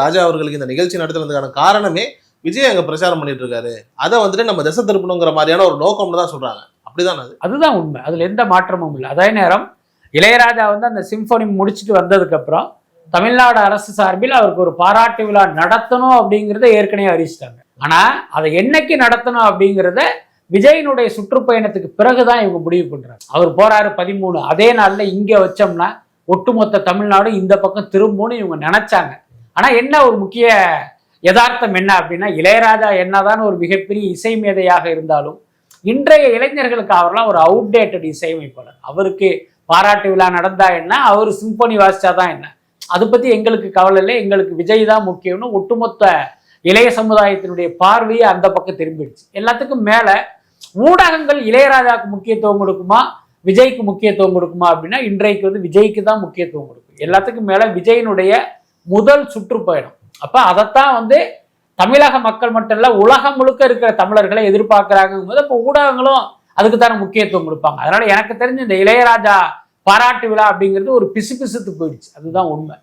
ராஜா அவர்களுக்கு இந்த நிகழ்ச்சி நடத்துறதுக்கான காரணமே விஜய் அங்க பிரச்சாரம் பண்ணிட்டு இருக்காரு. அதை வந்துட்டு நம்ம திசை திருப்பணுங்கிற மாதிரியான ஒரு நோக்கம்னு தான் சொல்றாங்க. அப்படிதான் அது. அதுதான் உண்மை. அதுல எந்த மாற்றமும் இல்லை. அதே நேரம் இளையராஜா வந்து அந்த சிம்போனி முடிச்சுட்டு வந்ததுக்கு அப்புறம் தமிழ்நாடு அரசு சார்பில் அவருக்கு ஒரு பாராட்டு விழா நடத்தணும் அப்படிங்கிறத ஏற்கனவே அறிவிச்சிட்டாங்க. ஆனா அதை என்னைக்கு நடத்தணும் அப்படிங்கிறத விஜயினுடைய சுற்றுப்பயணத்துக்கு பிறகுதான் இவங்க முடிவு பண்றாங்க. அவர் போறாரு பதிமூணு. அதே நாள்ல இங்க வச்சோம்னா ஒட்டுமொத்த தமிழ்நாடு இந்த பக்கம் திரும்பணும்னு இவங்க நினைச்சாங்க. ஆனா என்ன ஒரு முக்கிய யதார்த்தம் என்ன அப்படின்னா இளையராஜா என்னதான் ஒரு மிகப்பெரிய இசை மேதையாக இருந்தாலும் இன்றைய இளைஞர்களுக்கு அவர்லாம் ஒரு அவுடேட்டட் இசையமைப்பாளர். அவருக்கு பாராட்டு விழா நடந்தா என்ன அவர் சிம்பொனி வாசிச்சாதான் என்ன. அதை பத்தி எங்களுக்கு கவலை இல்லை. எங்களுக்கு விஜய் தான் முக்கியம்னு ஒட்டுமொத்த இளைய சமுதாயத்தினுடைய பார்வையே அந்த பக்கம் திரும்பிடுச்சு. எல்லாத்துக்கும் மேல ஊடகங்கள் இளையராஜாவுக்கு முக்கியத்துவம் கொடுக்குமா விஜய்க்கு முக்கியத்துவம் கொடுக்குமா அப்படின்னா இன்றைக்கு வந்து விஜய்க்கு தான் முக்கியத்துவம் கொடுக்கும். எல்லாத்துக்கும் மேல விஜயினுடைய முதல் சுற்றுப்பயணம். அப்போ அதைத்தான் வந்து தமிழக மக்கள் மட்டும் இல்லை உலகம் முழுக்க இருக்கிற தமிழர்களை எதிர்பார்க்கிறாங்கும் போது அப்போ ஊடகங்களும் அதுக்கு தானே முக்கியத்துவம் கொடுப்பாங்க. அதனால எனக்கு தெரிஞ்சு இந்த இளையராஜா பாராட்டு விழா அப்படிங்கிறது ஒரு பிசு பிசுத்து போயிடுச்சு. அதுதான் உண்மை.